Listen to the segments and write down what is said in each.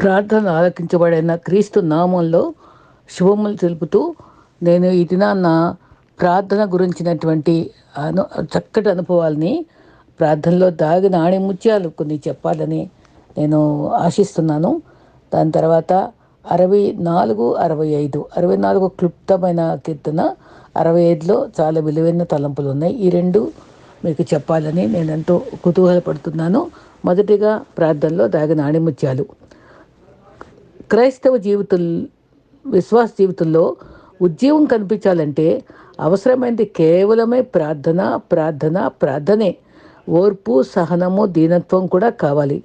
ప్రార్థన ఆలకించబడిన క్రీస్తు నామంలో శుభములు తెలుపుతూ నేను ఈ దినాన్న ప్రార్థన గురించినటువంటి అను చక్కటి అనుభవాల్ని ప్రార్థనలో దాగిన ఆణిముత్యాలు కొన్ని చెప్పాలని నేను ఆశిస్తున్నాను. దాని తర్వాత అరవై నాలుగు అరవై ఐదు. అరవై నాలుగు క్లుప్తమైన కీర్తన అరవై ఐదులో చాలా విలువైన తలంపులు ఉన్నాయి. ఈ రెండు మీకు చెప్పాలని నేను ఎంతో కుతూహలపడుతున్నాను. మొదటిగా ప్రార్థనలో దాగిన ఆణిముత్యాలు. క్రైస్తవ జీవితం విశ్వాస జీవితంలో ఉద్యోగం కనిపించాలంటే అవసరమైనది కేవలమే ప్రార్థన ప్రార్థన ప్రార్థనే. ఓర్పు సహనము దీనత్వం కూడా కావాలి.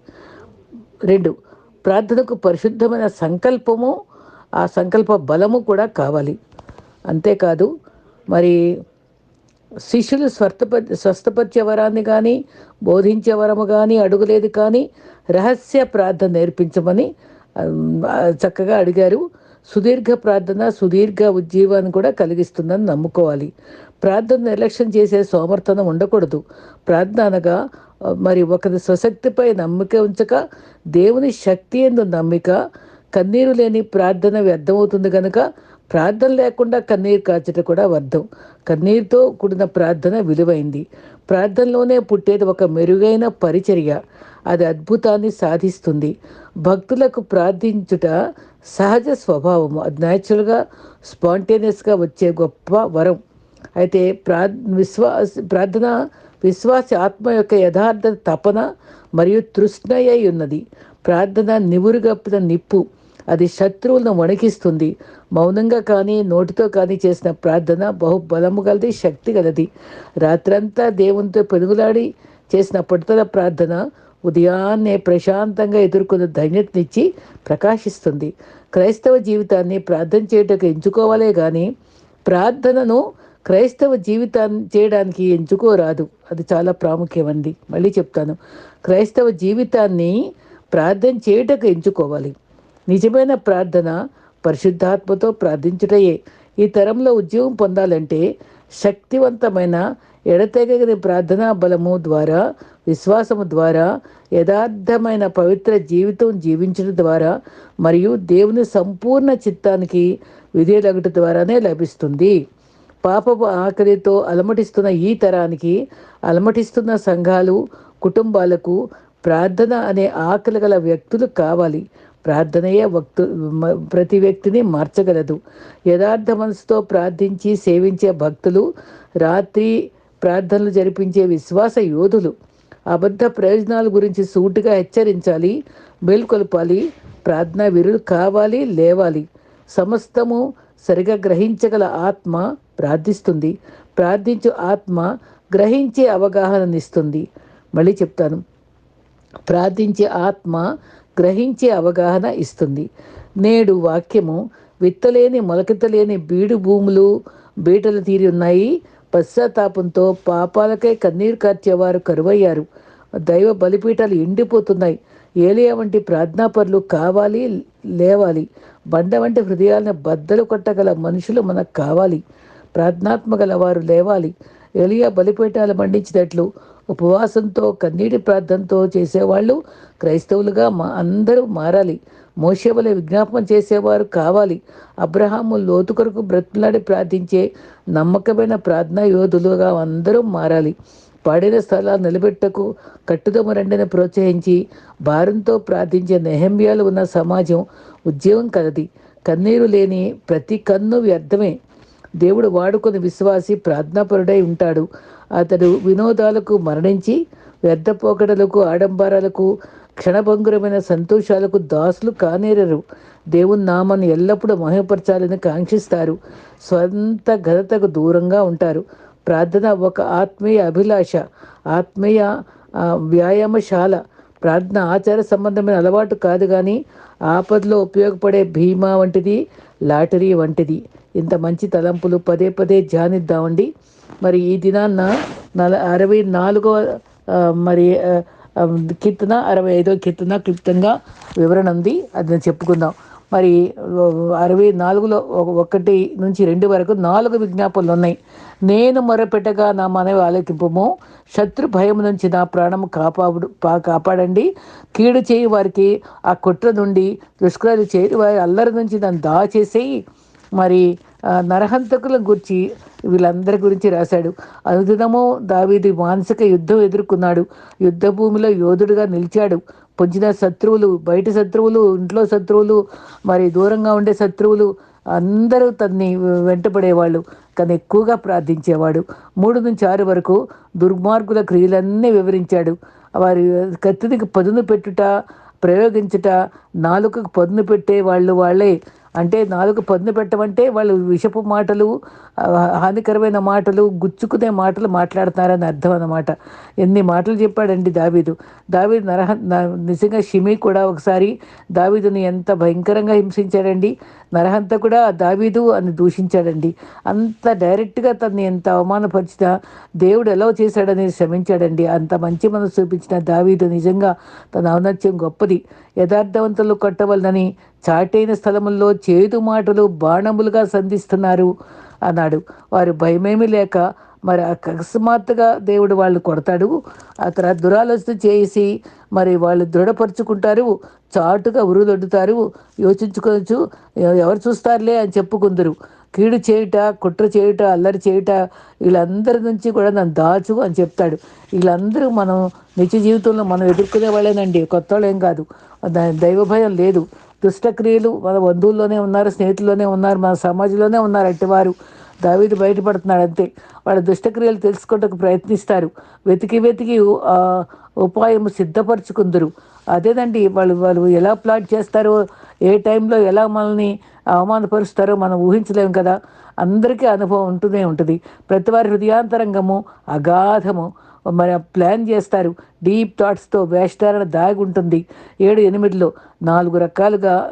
రెండు ప్రార్థనకు పరిశుద్ధమైన సంకల్పము ఆ సంకల్ప బలము కూడా కావాలి. అంతేకాదు మరి శిష్యులు స్వస్థప స్వస్థపరిచే వరాన్ని కానీ బోధించే వరము కానీ అడుగులేదు కానీ రహస్య ప్రార్థన నేర్పించమని చక్కగా అడిగారు. సుదీర్ఘ ప్రార్థన సుదీర్ఘ ఉజ్జీవాన్ని కూడా కలిగిస్తుందని నమ్ముకోవాలి. ప్రార్థన నిర్లక్ష్యం చేసే సోమర్థనం ఉండకూడదు. ప్రార్థన అనగా మరి ఒకరి స్వశక్తిపై నమ్మిక ఉంచక దేవుని శక్తి ఎందు నమ్మిక కన్నీరు లేని ప్రార్థన వ్యర్థమవుతుంది కనుక ప్రార్థన లేకుండా కన్నీరు కాచట కూడా అర్థం కన్నీరుతో కూడిన ప్రార్థన విలువైంది. ప్రార్థనలోనే పుట్టేది ఒక మెరుగైన పరిచర్య. అది అద్భుతాన్ని సాధిస్తుంది. భక్తులకు ప్రార్థించుట సహజ స్వభావము. అది న్యాచురల్గా స్పాంటేనియస్గా వచ్చే గొప్ప వరం. అయితే ప్రా విశ్వాస ప్రార్థన విశ్వాస ఆత్మ యొక్క యథార్థ తపన మరియు తృష్ణయ్య ఉన్నది. ప్రార్థన నివురుగప్పిన నిప్పు. అది శత్రువులను వణికిస్తుంది. మౌనంగా కానీ నోటితో కానీ చేసిన ప్రార్థన బహుబలము గలది శక్తి గలది. రాత్రంతా దేవునితో పెనుగులాడి చేసిన పడుదల ప్రార్థన ఉదయాన్నే ప్రశాంతంగా ఎదుర్కొన్న ధైన్యతనిచ్చి ప్రకాశిస్తుంది. క్రైస్తవ జీవితాన్ని ప్రార్థన చేయటకు ఎంచుకోవాలే కానీ ప్రార్థనను క్రైస్తవ జీవితాన్ని చేయడానికి ఎంచుకోరాదు. అది చాలా ప్రాముఖ్యమండి. మళ్ళీ చెప్తాను. క్రైస్తవ జీవితాన్ని ప్రార్థన చేయటకు ఎంచుకోవాలి. నిజమైన ప్రార్థన పరిశుద్ధాత్మతో ప్రార్థించుటయే. ఈ తరంలో ఉద్యోగం పొందాలంటే శక్తివంతమైన ఎడతెగని ప్రార్థనా బలము ద్వారా విశ్వాసము ద్వారా యథార్థమైన పవిత్ర జీవితం జీవించడం ద్వారా మరియు దేవుని సంపూర్ణ చిత్తానికి విధేయులగట ద్వారానే లభిస్తుంది. పాపపు ఆకలితో అలమటిస్తున్న ఈ తరానికి అలమటిస్తున్న సంఘాలు కుటుంబాలకు ప్రార్థన అనే ఆకలి గల వ్యక్తులు కావాలి. ప్రార్థనయే వక్తు ప్రతి వ్యక్తిని మార్చగలదు. యథార్థ మనసుతో ప్రార్థించి సేవించే భక్తులు రాత్రి ప్రార్థనలు జరిపించే విశ్వాస యోధులు. అబద్ధ ప్రయోజనాల గురించి సూటిగా హెచ్చరించాలి మేల్కొల్పాలి ప్రార్థన వీరులు కావాలి లేవాలి. సమస్తము సరిగా గ్రహించగల ఆత్మ ప్రార్థిస్తుంది. ప్రార్థించు ఆత్మ గ్రహించే అవగాహననిస్తుంది. మళ్ళీ చెప్తాను. ప్రార్థించే ఆత్మ గ్రహించే అవగాహన ఇస్తుంది. నేడు వాక్యము విత్తలేని మొలకెత్తలేని బీడు భూములు బీటలు తీరి ఉన్నాయి. పశ్చాత్తాపంతో పాపాలకై కన్నీరు కార్చేవారు కరువయ్యారు. దైవ బలిపీఠాలు ఎండిపోతున్నాయి. ఏలియా వంటి ప్రార్థనాపరులు కావాలి లేవాలి. బండ వంటి హృదయాలను బద్దలు కొట్టగల మనుషులు మనకు కావాలి. ప్రార్థనాత్మ గల వారు లేవాలి. ఏలియా బలిపీఠాలు మండించినట్లు ఉపవాసంతో కన్నీటి ప్రార్థనతో చేసేవాళ్ళు క్రైస్తవులుగా మా అందరూ మారాలి. మోషేవల విజ్ఞాపన చేసేవారు కావాలి. అబ్రహాము లోతు కొరకు బ్రతిలాడి ప్రార్థించే నమ్మకమైన ప్రార్థనా యోధులుగా అందరూ మారాలి. పడిన స్థలాలు నిలబెట్టకు కట్టుదమ రెండిని ప్రోత్సహించి భారంతో ప్రార్థించే నెహమ్యాలు ఉన్న సమాజం ఉద్యోగం కలది. కన్నీరు లేని ప్రతి కన్ను వ్యర్థమే. దేవుడు వాడుకొని విశ్వాసి ప్రార్థనాపరుడై ఉంటాడు. అతడు వినోదాలకు మరణించి వ్యర్థపోకడలకు ఆడంబరాలకు క్షణభంగురమైన సంతోషాలకు దాసులు కానేరరు. దేవుని నామాన్ని ఎల్లప్పుడూ మహిమపరచాలని కాంక్షిస్తారు. స్వంత ఘనతకు దూరంగా ఉంటారు. ప్రార్థన ఒక ఆత్మీయ అభిలాష ఆత్మీయ వ్యాయామశాల. ప్రార్థన ఆచార సంబంధమైన అలవాటు కాదు కానీ ఆపదలో ఉపయోగపడే భీమా వంటిది లాటరీ వంటిది. ఇంత మంచి తలంపులు పదే పదే ధ్యానిద్దామండి. మరి ఈ దినాన్న నల అరవై నాలుగవ మరి కీర్తన అరవై ఐదో కీర్తన క్లుప్తంగా వివరణ ఉంది. అది చెప్పుకుందాం. మరి అరవై నాలుగులో ఒకటి నుంచి రెండు వరకు నాలుగు విజ్ఞాపనలు ఉన్నాయి. నేను మొరపెట్టగా నా మనవి ఆలోకింపము. శత్రు భయం నుంచి నా ప్రాణం కాపాడు కాపాడండి. కీడు చేయి వారికి ఆ కుట్ర నుండి దుష్కరాలు చేరి వారి అల్లరి నుంచి నన్ను దాచేసేయి. మరి నరహంతకుల గురించి వీళ్ళందరి గురించి రాశాడు. అనుదినము దావీది మానసిక యుద్ధం ఎదుర్కొన్నాడు. యుద్ధ భూమిలో యోధుడుగా నిలిచాడు. పొంచిన శత్రువులు బయట శత్రువులు ఇంట్లో శత్రువులు మరి దూరంగా ఉండే శత్రువులు అందరూ తన్ని వెంటపడేవాళ్ళు కానీ ఎక్కువగా ప్రార్థించేవాడు. మూడు నుంచి ఆరు వరకు దుర్మార్గుల క్రియలన్నీ వివరించాడు. వారి కత్తికి పదును పెట్టుట ప్రయోగించుట నాలుకకు పదును పెట్టే వాళ్ళు వాళ్ళే. అంటే నాలుగు పదును పెట్టమంటే వాళ్ళు విషపు మాటలు హానికరమైన మాటలు గుచ్చుకునే మాటలు మాట్లాడుతున్నారని అర్థం అన్నమాట. ఎన్ని మాటలు చెప్పాడండి దావీదు. దావీదు నరహ నిజంగా షిమి కూడా ఒకసారి దావీదుని ఎంత భయంకరంగా హింసించాడండి. నరహంత కూడా దావీదు అని దూషించాడండి. అంత డైరెక్ట్గా తనని ఎంత అవమానపరిచినా దేవుడు ఎలా చేశాడని శ్రమించాడండి. అంత మంచి మనసు చూపించిన దావీదు నిజంగా తన ఔన్నత్యం గొప్పది. యథార్థవంతులు కొట్టవలనని చాటైన స్థలముల్లో చేదు మాటలు బాణములుగా సంధిస్తున్నారు అన్నాడు. వారు భయమేమీ లేక మరి అకస్మాత్తుగా దేవుడు వాళ్ళు కొడతాడు. ఆ తర్వాత దురాలోచన చేసి మరి వాళ్ళు దృఢపరుచుకుంటారు. చాటుగా ఉరుదొడ్డుతారు. యోచించుకోవచ్చు. ఎవరు చూస్తారులే అని చెప్పుకుందరు. కీడు చేయుట కుట్ర చేయుట అల్లరి చేయుట వీళ్ళందరి నుంచి కూడా నన్ను దాచు అని చెప్తాడు. వీళ్ళందరూ మనం నిత్య జీవితంలో మనం ఎదుర్కొనే వాళ్ళేనండి. కొత్త వాళ్ళు ఏం కాదు. దైవ భయం లేదు. దుష్టక్రియలు మన బంధువుల్లోనే ఉన్నారు స్నేహితుల్లోనే ఉన్నారు మన సమాజంలోనే ఉన్నారు అట్టివారు దావీదు బయటపడుతున్నాడు అంతే. వాళ్ళ దుష్టక్రియలు తెలుసుకోవడానికి ప్రయత్నిస్తారు. వెతికి వెతికి ఉపాయం సిద్ధపరచుకుందరు. అదేదండి వాళ్ళు వాళ్ళు ఎలా ప్లాట్ చేస్తారో ఏ టైంలో ఎలా మనల్ని అవమానపరుస్తారో మనం ఊహించలేము కదా. అందరికీ అనుభవం ఉంటూనే ఉంటుంది. ప్రతి వారి హృదయాంతరంగము అగాధము. మరి ప్లాన్ చేస్తారు. డీప్ థాట్స్తో వేషధారణ దాగి ఉంటుంది. ఏడు ఎనిమిదిలో నాలుగు రకాలుగా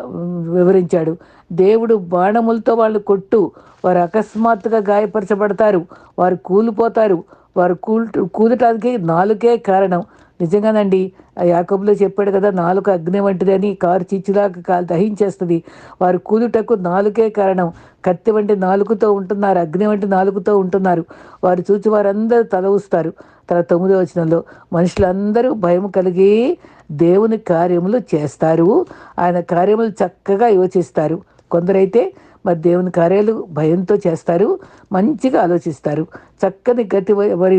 వివరించాడు. దేవుడు బాణములతో వాళ్ళు కొట్టు. వారు అకస్మాత్తుగా గాయపరచబడతారు. వారు కూలిపోతారు. వారు కూల్ కూలటానికి నాలుగే కారణం. నిజంగానండి యాకబులో చెప్పాడు కదా నాలుగు అగ్ని వంటిదని కారు చిచ్చులాగా కాలు దహించేస్తుంది. వారు కూలుటకు నాలుగే కారణం. కత్తి వంటి నాలుగుతో ఉంటున్నారు. అగ్ని వంటి నాలుగుతో ఉంటున్నారు. వారు చూచి వారందరూ తల ఊస్తారు. తన తొమ్మిదో వచనంలో మనుషులందరూ భయం కలిగి దేవుని కార్యములు చేస్తారు. ఆయన కార్యములు చక్కగా యోచిస్తారు. కొందరైతే మరి దేవుని కార్యాలు భయంతో చేస్తారు మంచిగా ఆలోచిస్తారు. చక్కని గతి వారి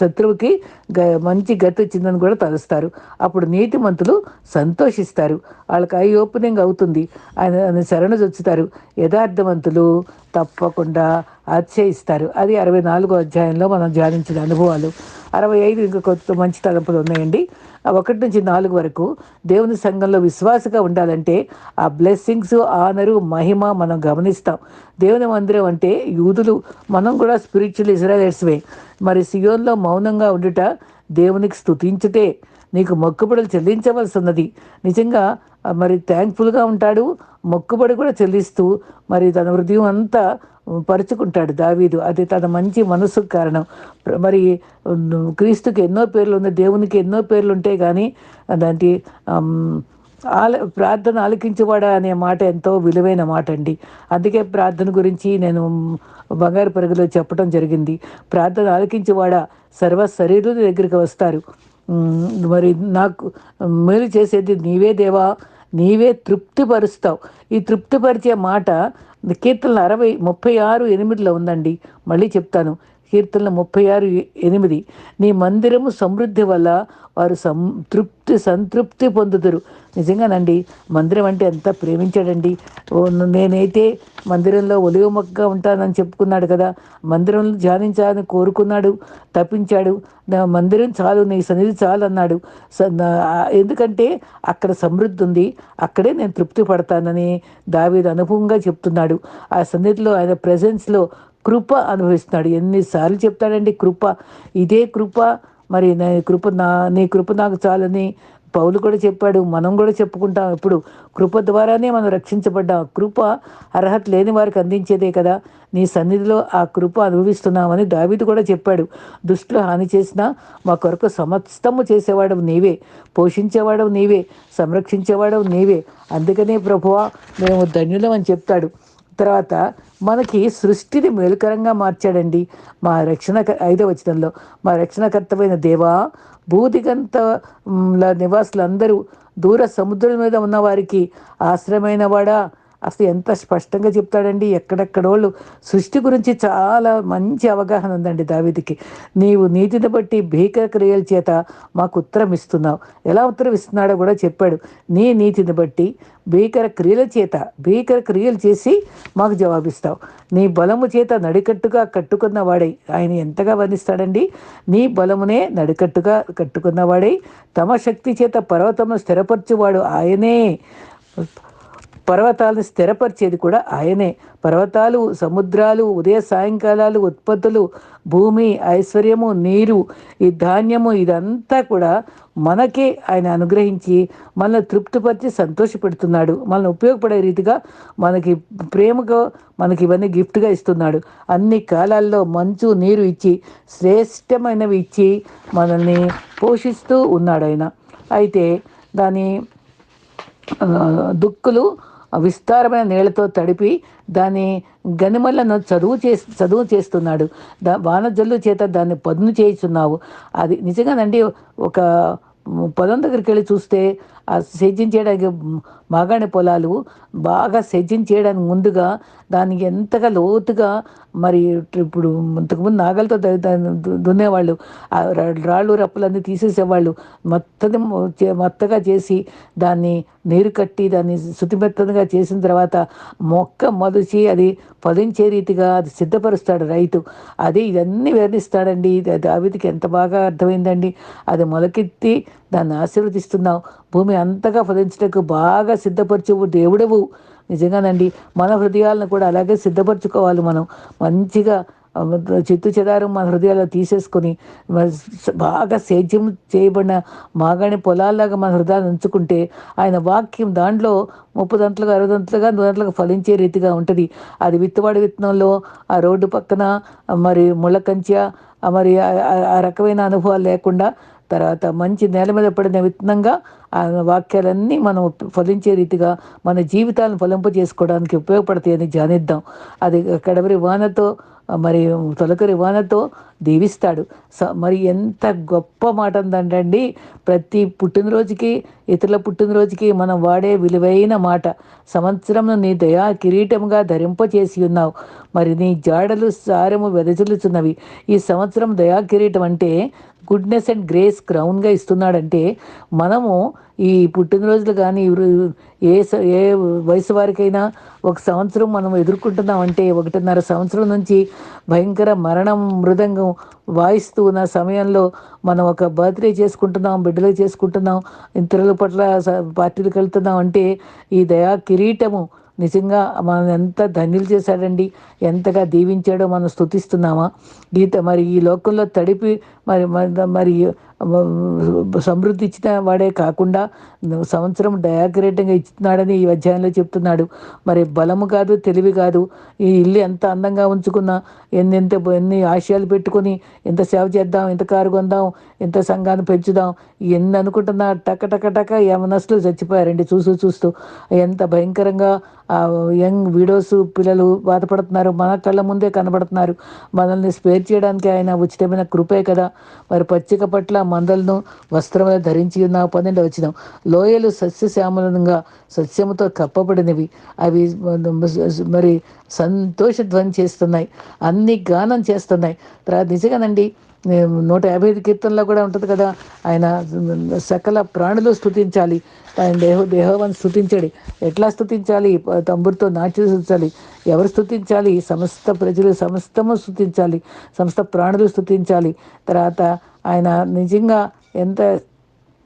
శత్రువుకి గ మంచి గతి వచ్చిందని కూడా తలుస్తారు. అప్పుడు నీతిమంతులు సంతోషిస్తారు. వాళ్ళకి ఐ ఓపెనింగ్ అవుతుంది. ఆయన శరణ చొచ్చుతారు యథార్థవంతులు తప్పకుండా అతిశయిస్తారు అది అరవై నాలుగో అధ్యాయంలో మనం ధ్యానించిన అనుభవాలు. అరవై ఐదు ఇంకా కొత్త మంచి తలంపులు ఉన్నాయండి. ఒకటి నుంచి నాలుగు వరకు దేవుని సంఘంలో విశ్వాసగా ఉండాలంటే ఆ బ్లెస్సింగ్స్ ఆనరు మహిమ మనం గమనిస్తాం. దేవుని మందిరం అంటే యూదులు మనం కూడా స్పిరిచువల్ ఇజ్రాయల్స్వే మరి సియోన్లో మౌనంగా ఉండుట దేవునికి స్థుతించుటే నీకు మొక్కుబడులు చెల్లించవలసి ఉన్నది నిజంగా మరి థ్యాంక్ఫుల్గా ఉంటాడు మొక్కుబడి కూడా చెల్లిస్తూ మరి తన హృదయం అంతా పరుచుకుంటాడు దావీదు. అది తన మంచి మనసుకు కారణం. మరి క్రీస్తుకి ఎన్నో పేర్లు ఉన్నాయి దేవునికి ఎన్నో పేర్లు ఉంటాయి కానీ దాంటి ఆల ప్రార్థన ఆలకించేవాడా అనే మాట ఎంతో విలువైన మాట అండి. అందుకే ప్రార్థన గురించి నేను బంగారు పరుగులో చెప్పడం జరిగింది. ప్రార్థన ఆలకించేవాడా? సర్వ శరీరం దగ్గరికి వస్తారు. మరి నాకు మేలు చేసేది నీవే దేవా నీవే తృప్తిపరుస్తావు. ఈ తృప్తిపరిచే మాట కీర్తనలు అరవై ముప్పై ఆరు ఎనిమిదిలో ఉందండి. మళ్ళీ చెప్తాను. కీర్తనలు ముప్పై ఆరు ఎనిమిది నీ మందిరము సమృద్ధి వల్ల వారు సంతృప్తి సంతృప్తి పొందుతారు నిజంగానండి మందిరం అంటే ఎంత ప్రేమించాడండి. నేనైతే మందిరంలో ఒలివ మొక్కగా ఉంటానని చెప్పుకున్నాడు కదా. మందిరంలో ధ్యానించాలని కోరుకున్నాడు తప్పించాడు నా మందిరం చాలు నీ సన్నిధి చాలు అన్నాడు. ఎందుకంటే అక్కడ సమృద్ధి ఉంది అక్కడే నేను తృప్తి పడతానని దావీదు అనుభవంగా చెప్తున్నాడు. ఆ సన్నిధిలో ఆయన ప్రజెన్స్లో కృప అనుభవిస్తున్నాడు. ఎన్నిసార్లు చెప్తాడండి కృప. ఇదే కృప. మరి నా కృప నా నీ కృప నాకు చాలని పౌలు కూడా చెప్పాడు మనం కూడా చెప్పుకుంటాం. ఇప్పుడు కృప ద్వారానే మనం రక్షించబడ్డాం. కృప అర్హత లేని వారికి అందించేదే కదా. నీ సన్నిధిలో ఆ కృప అనుభవిస్తున్నామని దావిది కూడా చెప్పాడు. దుష్టులు హాని చేసినా మా కొరకు సమస్తము చేసేవాడు నీవే. పోషించేవాడు నీవే. సంరక్షించేవాడు నీవే. అందుకనే ప్రభువా మేము ధన్యులం అని చెప్తాడు. తర్వాత మనకి సృష్టిని మేలుకరంగా మార్చాడండి. మా రక్షణ ఐదవ వచనంలో మా రక్షణకర్తమైన దేవా భూదిగంత నివాసులందరూ దూర సముద్రం మీద ఉన్న వారికి వాడా అసలు ఎంత స్పష్టంగా చెప్తాడండి. ఎక్కడెక్కడోళ్ళు సృష్టి గురించి చాలా మంచి అవగాహన ఉందండి దావిదికి. నీవు నీతిని బట్టి భీకర క్రియల చేత మాకు ఉత్తరం ఇస్తున్నావు. ఎలా ఉత్తరం ఇస్తున్నాడో కూడా చెప్పాడు. నీ నీతిని బట్టి భీకర క్రియల చేత భీకర క్రియలు చేసి మాకు జవాబిస్తావు. నీ బలము చేత నడికట్టుగా కట్టుకున్న వాడై ఆయన ఎంతగా వర్ణిస్తాడండి. నీ బలమునే నడికట్టుగా కట్టుకున్నవాడై తమ శక్తి చేత పర్వతమును స్థిరపరచువాడు ఆయనే. పర్వతాలను స్థిరపరిచేది కూడా ఆయనే. పర్వతాలు సముద్రాలు ఉదయ సాయంకాలాలు ఉత్పత్తులు భూమి ఐశ్వర్యము నీరు ఈ ధాన్యము ఇదంతా కూడా మనకే ఆయన అనుగ్రహించి మనల్ని తృప్తిపరిచి సంతోషపెడుతున్నాడు. మనల్ని ఉపయోగపడే రీతిగా మనకి ప్రేమగా మనకి ఇవన్నీ గిఫ్ట్గా ఇస్తున్నాడు. అన్ని కాలాల్లో మంచు నీరు ఇచ్చి శ్రేష్టమైనవి ఇచ్చి మనల్ని పోషిస్తూ ఉన్నాడు ఆయన. అయితే దాని దుక్కులు విస్తారమైన నీళ్ళతో తడిపి దాని గనిమలను చదువు చే చదువు చేస్తున్నాడు. దా వానజల్లు చేత దాన్ని పదును చేయిస్తున్నావు. అది నిజంగానండి ఒక పొలం దగ్గరికి వెళ్ళి చూస్తే ఆ సేద్యం చేయడానికి మాగాణి పొలాలు బాగా సేద్యం చేయడానికి ముందుగా దానికి ఎంతగా లోతుగా మరి ఇప్పుడు ఇంతకుముందు నాగలతో దున్నేవాళ్ళు. రాళ్ళు రప్పులన్నీ తీసేసేవాళ్ళు. మొత్తది మొత్తగా చేసి దాన్ని నీరు కట్టి దాన్ని శుతిమెత్తగా చేసిన తర్వాత మొక్క మొదచి అది ఫలించే రీతిగా అది సిద్ధపరుస్తాడు రైతు. అది ఇవన్నీ వర్ణిస్తాడండి దావిదికి ఎంత బాగా అర్థమైందండి. అది మొలకెత్తి దాన్ని ఆశీర్వదిస్తున్నావు. భూమి అంతగా ఫలించటకు బాగా సిద్ధపరచవు దేవుడవు. నిజంగానండి మన హృదయాలను కూడా అలాగే సిద్ధపరచుకోవాలి మనం. మంచిగా చిత్తు చెదారం మన హృదయాల్లో తీసేసుకొని బాగా సేద్యం చేయబడిన మాగాణి పొలాల్లాగా మన హృదయాలు ఉంచుకుంటే ఆయన వాక్యం దాంట్లో ముప్పదంతలుగా అరవదంతలుగా నూరంతలుగా ఫలించే రీతిగా ఉంటుంది. అది విత్తవాడి విత్తనంలో ఆ రోడ్డు పక్కన మరి ముళ్ళ కంచె మరి ఆ రకమైన అనుభవాలు లేకుండా తర్వాత మంచి నేల మీద పడిన విత్తనంగా ఆ వాక్యాలన్నీ మనం ఫలించే రీతిగా మన జీవితాలను ఫలింప చేసుకోవడానికి ఉపయోగపడతాయని ధ్యానిద్దాం అది కడవరి వానతో మరి తొలకరి వానతో దీవిస్తాడు. స మరి ఎంత గొప్ప మాట ఉందండి ప్రతి పుట్టినరోజుకి ఇతరుల పుట్టినరోజుకి మనం వాడే విలువైన మాట. సంవత్సరం నీ దయా కిరీటంగా ధరింపచేసి ఉన్నావు. మరి నీ జాడలు సారము వెదజల్లుచున్నవి. ఈ సంవత్సరం దయా కిరీటం అంటే గుడ్నెస్ అండ్ గ్రేస్ క్రౌన్గా ఇస్తున్నాడంటే మనము ఈ పుట్టినరోజులు కానీ ఏ ఏ వయసు వారికైనా ఒక సంవత్సరం మనం ఎదుర్కొంటున్నాం అంటే ఒకటిన్నర సంవత్సరం నుంచి భయంకర మరణం మృదంగం వాయిస్తూ ఉన్న సమయంలో మనం ఒక బర్త్డే చేసుకుంటున్నాం బిడ్డలు చేసుకుంటున్నాం ఇతరుల పట్ల పార్టీలకు వెళ్తున్నాం అంటే ఈ దయా కిరీటము నిజంగా మనం ఎంత ధన్యులు చేశాడండి ఎంతగా దీవించాడో మనం స్థుతిస్తున్నామా గీత మరి ఈ లోకంలో తడిపి మరి మరి సమృద్ధి ఇచ్చిన వాడే కాకుండా సంవత్సరం డయాగ్రేటింగ్గా ఇస్తున్నాడని ఈ అధ్యాయంలో చెప్తున్నాడు. మరి బలము కాదు తెలివి కాదు. ఈ ఇల్లు ఎంత అందంగా ఉంచుకున్నా ఎన్ని ఎంత ఎన్ని ఆశయాలు పెట్టుకొని ఎంత సేవ చేద్దాం ఎంత కారు కొందాం ఎంత సంఘాన్ని పెంచుదాం ఎన్ని అనుకుంటున్నా టక టక టక యమనస్లు చచ్చిపోయారండి చూస్తూ చూస్తూ. ఎంత భయంకరంగా యంగ్ వీడోస్ పిల్లలు బాధపడుతున్నారు. మన కళ్ళ ముందే కనబడుతున్నారు. మనల్ని స్పేర్ చేయడానికి ఆయన ఉచితమైన కృపే కదా. మరి పచ్చిక పట్ల మందలను వస్త్రములు ధరించి నా పన్నెండు వచ్చిన. లోయలు సస్యశ్యామలంగా సస్యముతో కప్పబడినవి. అవి మరి సంతోష ధ్వని చేస్తున్నాయి. అన్ని గానం చేస్తున్నాయి. తర్వాత నిజంగానండి నూట యాభై ఐదు కీర్తనలో కూడా ఉంటుంది కదా. ఆయన సకల ప్రాణులు స్థుతించాలి ఆయన దేహ దేహవాన్ని స్థుతించాడు ఎట్లా స్థుతించాలి తంబురితో నాట్యం స్థుతించాలి ఎవరు స్థుతించాలి సమస్త ప్రజలు సమస్తము స్థుతించాలి సమస్త ప్రాణులు స్థుతించాలి తర్వాత ఆయన నిజంగా ఎంత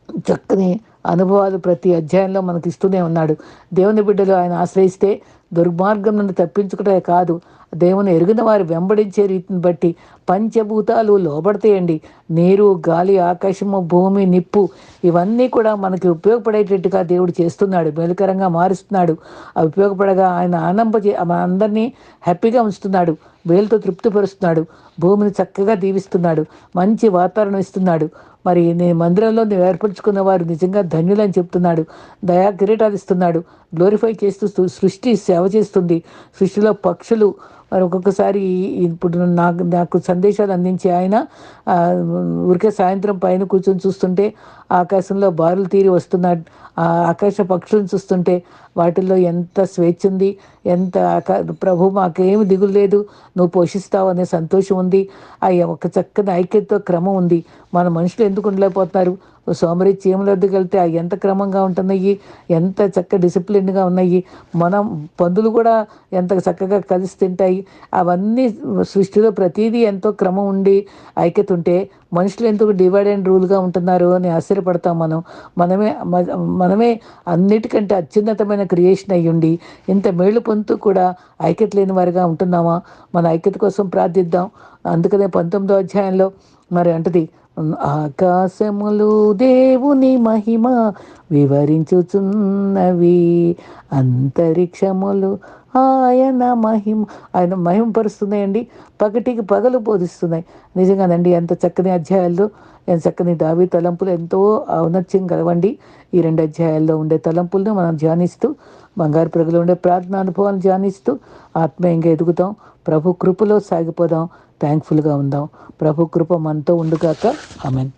చక్కని అనుభవాలు ప్రతి అధ్యాయంలో మనకి ఇస్తూనే ఉన్నాడు. దేవుని బిడ్డలు ఆయన ఆశ్రయిస్తే దుర్మార్గం నుండి తప్పించుకుంటే కాదు దేవుని ఎరిగిన వారు వెంబడించే రీతిని బట్టి పంచభూతాలు లోబడతాయండి. నీరు గాలి ఆకాశము భూమి నిప్పు ఇవన్నీ కూడా మనకి ఉపయోగపడేటట్టుగా దేవుడు చేస్తున్నాడు. మేలుకరంగా మారుస్తున్నాడు. అవి ఉపయోగపడగా ఆయన ఆనంబ అందరినీ హ్యాపీగా ఉంచుతున్నాడు. వేలుతో తృప్తిపరుస్తున్నాడు. భూమిని చక్కగా దీవిస్తున్నాడు. మంచి వాతావరణం ఇస్తున్నాడు. మరి నీ మందిరంలో నువ్వు ఏర్పరచుకున్న వారు నిజంగా ధన్యులని చెప్తున్నాడు. దయా కిరీటాలు ఇస్తున్నాడు. గ్లోరిఫై చేస్తూ సృష్టి సేవ చేస్తుంది. సృష్టిలో పక్షులు మరి ఒక్కొక్కసారి ఇప్పుడు నాకు నాకు సందేశాలు అందించి ఆయన ఊరికే సాయంత్రం పైన కూర్చొని చూస్తుంటే ఆకాశంలో బారులు తీరి వస్తున్నాడు ఆ ఆకాశ పక్షులను చూస్తుంటే వాటిల్లో ఎంత స్వేచ్ఛ ఉంది ఎంత ప్రభు మాకేమి దిగులు లేదు నువ్వు పోషిస్తావు అనే సంతోషం ఉంది. ఆ ఒక చక్కని ఐక్యతతో క్రమం ఉంది. మన మనుషులు ఎందుకు ఉండలేకపోతున్నారు? సోమరి చీమల వద్దకు వెళ్తే అవి ఎంత క్రమంగా ఉంటున్నాయి? ఎంత చక్క డిసిప్లిన్గా ఉన్నాయి? మనం పందులు కూడా ఎంత చక్కగా కలిసి తింటాయి? అవన్నీ సృష్టిలో ప్రతిదీ ఎంతో క్రమం ఉండి ఐక్యత ఉంటే మనుషులు ఎందుకు డివైడ్ అండ్ రూల్గా ఉంటున్నారు అని ఆశ్చర్యపడతాం మనం. మనమే మనమే అన్నిటికంటే అత్యున్నతమైన క్రియేషన్ అయ్యుండి ఇంత మేళ్ళు పొందుతూ కూడా ఐక్యత లేని వారిగా ఉంటున్నామా? మన ఐక్యత కోసం ప్రార్థిద్దాం. అందుకనే పంతొమ్మిదో అధ్యాయంలో మరి అంటది ఆకాశములు దేవుని మహిమ వివరించుచున్నవి. అంతరిక్షములు ఆయన మహిమ ఆయన మహిమ పరుస్తున్నాయండి. పగటికి పగలు బోధిస్తున్నాయి. నిజంగానండి ఎంత చక్కని అధ్యాయాల్లో ఎంత చక్కని దావి తలంపులు ఎంతో ఔన్నత్యం కలవండి ఈ రెండు అధ్యాయాల్లో ఉండే తలంపులను మనం ధ్యానిస్తూ బంగారు ప్రజలు ఉండే ప్రార్థన అనుభవాలు ధ్యానిస్తూ ఆత్మీయంగా ఎదుగుతాం ప్రభు కృపలో సాగిపోదాం. థ్యాంక్ఫుల్గా ఉందాం. ప్రభు కృప మనతో ఉండుగాక. ఆమెన్